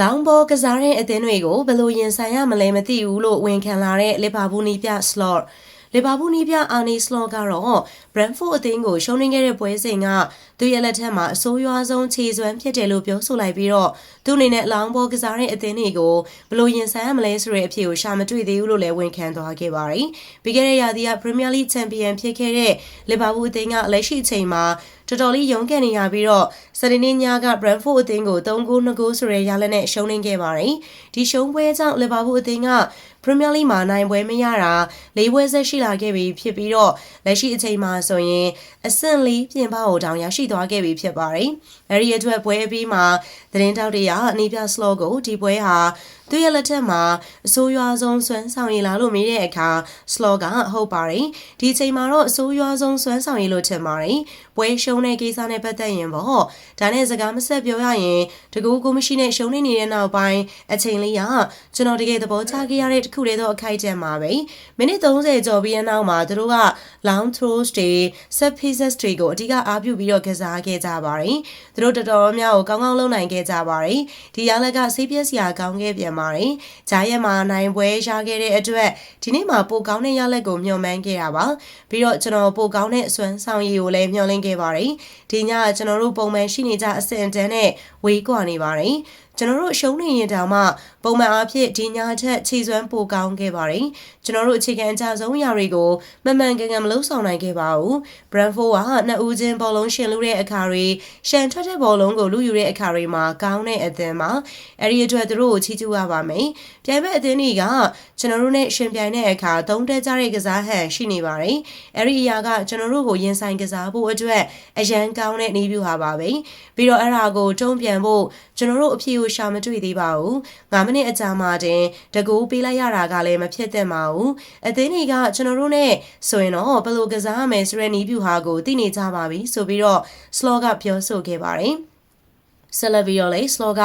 လောင်ဘောကစားတဲ့အသင်းတွေကိုဘယ်လိုရင်ဆိုင်ရမလဲမသိဘူးလို့ဝန်ခံလာတဲ့လီဗာပူးနီးပြစလော့လီဗာပူးနီးပြအာနီစလော့ကတော့ဘရန်ဖို့အသင်းကိုရှုံးနေခဲ့တဲ့ပွဲစဉ်ကသူရဲ့လက်ထက်မှာအဆိုးရွားဆုံးခြေစွမ်းဖြစ်တယ်လို့ပြောဆိုလိုက်ပြီးတော့သူအနေနဲ့လောင်ဘောကစားတဲ့အသင်းတွေကိုဘယ်လိုရင်ဆိုင်ရမလဲဆိုတဲ့အဖြစ်ကိုရှာမတွေ့သေးဘူးလို့လည်းဝန်ခံသွားခဲ့ပါတယ်။ပြီးခဲ့တဲ့ရာသီကပရီးမီးယားလိချန်ပီယံဖြစ်ခဲ့တဲ့လီဗာပူးအသင်းကလက်ရှိအချိန်မှာ တော်တော်လေးရုန်းကန်နေရပြီးတော့စနေနေ့ညက Brentford အသင်းကို3ဂိုး2ဂိုးဆိုတဲ့ရလဒ်နဲ့ရှုံးနိမ့်ခဲ့ပါတယ်။ဒီရှုံးပွဲကြောင့် Liverpool အသင်းက Premier League မှာနိုင်ပွဲမရတာ၄ပွဲဆက်ရှိလာခဲ့ပြီဖြစ်ပြီးတော့လက်ရှိအချိန်မှာဆိုရင်အဆင့်၄ပြင်ပကိုတောင်ရရှိသွားခဲ့ပြီဖြစ်ပါတယ်။အဲဒီအတွက်ပွဲအပြီးမှာသတင်းတောက်တွေကအနီးပြ slot ကိုဒီပွဲဟာသူရဲ့လက်ထက်မှာအဆိုးရွားဆုံးစွမ်းဆောင်ရည်လာလို့မေးတဲ့အခါ slot ကဟုတ်ပါတယ်။ဒီအချိန်မှာတော့အဆိုးရွားဆုံးစွမ်းဆောင်ရည်လို့ထင်ပါတယ်။ပွဲရှုံးတဲ့ကိစ္စနဲ့ပတ်သက်ရင်ပေါ့ဒါနဲ့စကားမဆက်ပြောရရင်တကူကိုမရှိနဲ့ရှုံးနေနေတဲ့နောက်ပိုင်းအချိန်လေးကကျွန်တော်တကယ်သဘောကျခဲ့ရတဲ့တစ်ခုတည်းသောအခိုက်အတန့်ပါပဲမိနစ်30ကျော်ပြီးတဲ့နောက်မှာသူတို့က long throws တွေ set pieces တွေကိုအဓိကအားပြုပြီးတော့ကစားခဲ့ကြပါတယ်သူတို့တော်တော်များများကိုကောင်းကောင်းလုပ်နိုင်ခဲ့ကြပါတယ်ဒီရလက်ကစိတ်ပြက်စရာကောင်းခဲ့ပြန်ပါတယ်ဂျာရက်မှာနိုင်ပွဲရခဲ့တဲ့အတွက်ဒီနေ့မှာပိုကောင်းတဲ့ရလက်ကိုမျှော်မှန်းခဲ့တာပါပြီးတော့ကျွန်တော်ပိုကောင်းတဲ့အစွမ်းဆောင်ရည်ကိုလည်းမျှော်လင့်ခဲ့ပါတယ်ဒီညကကျွန်တော်တို့ပုံမှန်ရှိနေကြအဆင့်အတန်းနဲ့ဝေးကွာနေပါတယ်ကျွန်တော်တို့ရှုံးနေရင်တောင်မှပုံမှန်အားဖြင့်ဒီညာထက်ခြေစွမ်းပိုကောင်းခဲ့ပါတယ်ကျွန်တော်တို့အခြေခံအကြဆုံးအရာတွေကိုမမှန်ကန်ကန်မလုပ်ဆောင်နိုင်ခဲ့ပါဘူးဘရန်ဖိုးကနှစ်ဦးချင်းဘောလုံးရှင်လူတဲ့အခါတွေရှန်ထွက်တဲ့ဘောလုံးကိုလူယူတဲ့အခါတွေမှာကောင်းတဲ့အသင်းမှာအဲ့ဒီအတွက်သူတို့ကိုချီးကျူးရပါမယ်ပြိုင်ဘက်အသင်းတွေကကျွန်တော်တို့နဲ့ရှင်ပြိုင်တဲ့အခါသုံးတက်ကြတဲ့ကစားဟန်ရှိနေပါတယ်အဲ့ဒီအရာကကျွန်တော်တို့ကိုရင်ဆိုင်ကစားဖို့အတွက်အရန်ကောင်းတဲ့နည်းဗျူဟာပါပဲပြီးတော့အဲ့ဒါကိုတုံ့ပြန်ဖို့ကျွန်တော်တို့အဖြေကိုရှာမတွေ့သေးပါဘူး9မိနစ်အကြာမှတင်တကူပေးလိုက်ရတာကလည်းမဖြစ်သင့်ပါဘူးအသင်းတွေကကျွန်တော်တို့နဲ့ဆိုရင်တော့ဘယ်လိုကစားရမယ်ဆိုတဲ့နည်းဗျူဟာကိုသိနေကြပါပြီဆိုပြီးတော့ Slaw ကပြောဆိုခဲ့ပါတယ်ဆက်လက်ပြီးတော့လေ Slaw က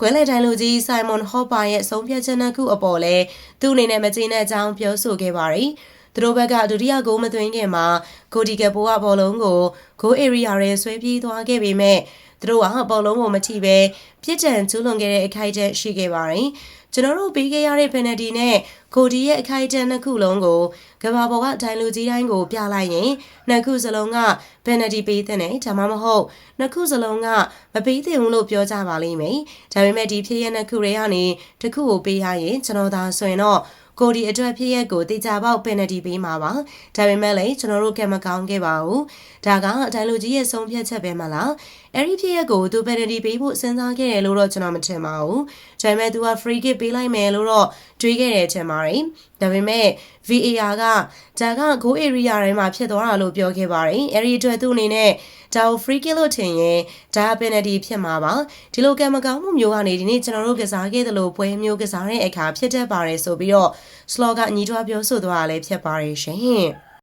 ကွဲလေတိုင်းလူကြီးဆိုင်မွန်ဟော့ပါရဲ့ဆုံးဖြတ်ချက်နှစ်ခုအပေါ်လဲသူ့အနေနဲ့မကျေနပ်ကြောင်းပြောဆိုခဲ့ပါတယ် သူတို့ဘက်ကဒုတိယဂိုးမသွင်းခင်မှာဂိုဒီကပိုကဘောလုံးကိုဂိုး area ရဲဆွဲပြေးသွားခဲ့ပေမဲ့သူတို့ကဘောလုံးကိုမထိပဲပြစ်ဒဏ်ကျူးလွန်ခဲ့တဲ့အခိုက်အတန့်ရှိခဲ့ပါတယ်ကျွန်တော်တို့ပေးခဲ့ရတဲ့ penalty နဲ့ကိုဒီရဲ့အခိုက်အတန့်နှစ်ခုလုံးကိုကဘာပေါ်ကဒိုင်လူကြီးတိုင်းကိုပြလိုက်ရင်နှစ်ခုစလုံးက penalty ပေးတဲ့နဲ့ဒါမှမဟုတ်နှစ်ခုစလုံးကမပေးသင့်ဘူးလို့ပြောကြပါလိမ့်မယ်ဒါပေမဲ့ဒီဖြစ်ရနှစ်ခုတွေကနေတစ်ခုကိုပေးရရင်ကျွန်တော်သာဆိုရင်တော့ ကိုဒီအတွက်ဖြစ်ရက်ကိုတေချာပေါက်ပင်နတီပေးမှာပါဒါပေမဲ့လည်းကျွန်တော်တို့ကမကောင်းခဲ့ပါဘူးဒါကအတိုင်းလူကြီးရဲ့ဆုံးဖြတ်ချက်ပဲမလားအဲ့ဒီဖြစ်ရက်ကိုသူပင်နတီပေးဖို့စဉ်းစားခဲ့တယ်လို့တော့ကျွန်တော်မထင်ပါဘူးဒါပေမဲ့သူက free kick ပေးလိုက်မယ်လို့တော့ တွေးခဲ့တယ်ထင်ပါတယ်ဒါပေမဲ့ VAR ကဒါက goal area တိုင်းမှာဖြစ်သွားတာလို့ပြောခဲ့ပါတယ်အဲ့ဒီအတွက်သူ့အနေနဲ့ဒါကို free kick လို့ထင်ရင်ဒါ penalty ဖြစ်မှာပါဒီလိုကံမကောင်းမှုမျိုးကနေဒီနေ့ကျွန်တော်တို့ကစားခဲ့သလိုပွဲမျိုးကစားတဲ့အခါဖြစ်တတ်ပါတယ်ဆိုပြီးတော့ slot ကညီထွားပြောဆိုသွားတာလည်းဖြစ်ပါတယ်ရှင်